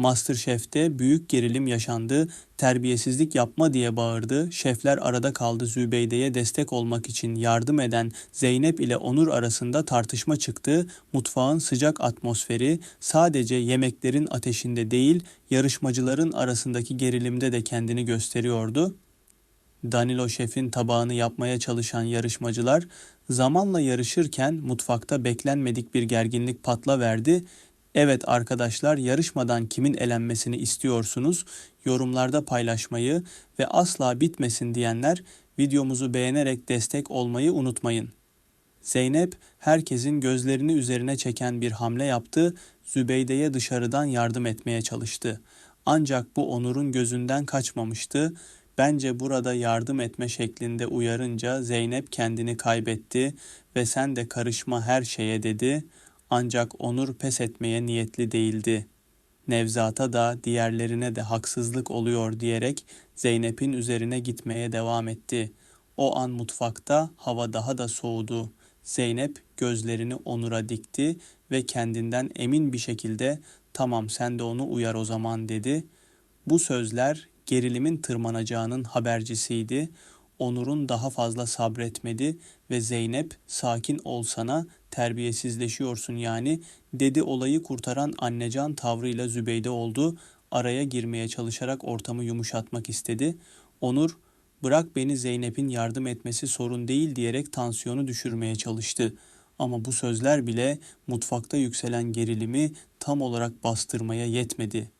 Masterchef'te büyük gerilim yaşandı, terbiyesizlik yapma diye bağırdı, şefler arada kaldı Zübeyde'ye destek olmak için yardım eden Zeynep ile Onur arasında tartışma çıktı, mutfağın sıcak atmosferi sadece yemeklerin ateşinde değil, yarışmacıların arasındaki gerilimde de kendini gösteriyordu. Danilo şefin tabağını yapmaya çalışan yarışmacılar zamanla yarışırken mutfakta beklenmedik bir gerginlik patla verdi. Evet arkadaşlar yarışmadan kimin elenmesini istiyorsunuz? Yorumlarda paylaşmayı ve asla bitmesin diyenler videomuzu beğenerek destek olmayı unutmayın. Zeynep herkesin gözlerini üzerine çeken bir hamle yaptı. Zübeyde'ye dışarıdan yardım etmeye çalıştı. Ancak bu Onur'un gözünden kaçmamıştı. Bence burada yardım etme şeklinde uyarınca Zeynep kendini kaybetti ve sen de karışma her şeye dedi. Ancak Onur pes etmeye niyetli değildi. Nevzat'a da diğerlerine de haksızlık oluyor diyerek Zeynep'in üzerine gitmeye devam etti. O an mutfakta hava daha da soğudu. Zeynep gözlerini Onur'a dikti ve kendinden emin bir şekilde "Tamam sen de onu uyar o zaman." dedi. Bu sözler gerilimin tırmanacağının habercisiydi. Onur'un daha fazla sabretmedi ve Zeynep sakin olsana terbiyesizleşiyorsun yani dedi olayı kurtaran annecan tavrıyla Zübeyde oldu. Araya girmeye çalışarak ortamı yumuşatmak istedi. Onur bırak beni Zeynep'in yardım etmesi sorun değil diyerek tansiyonu düşürmeye çalıştı. Ama bu sözler bile mutfakta yükselen gerilimi tam olarak bastırmaya yetmedi.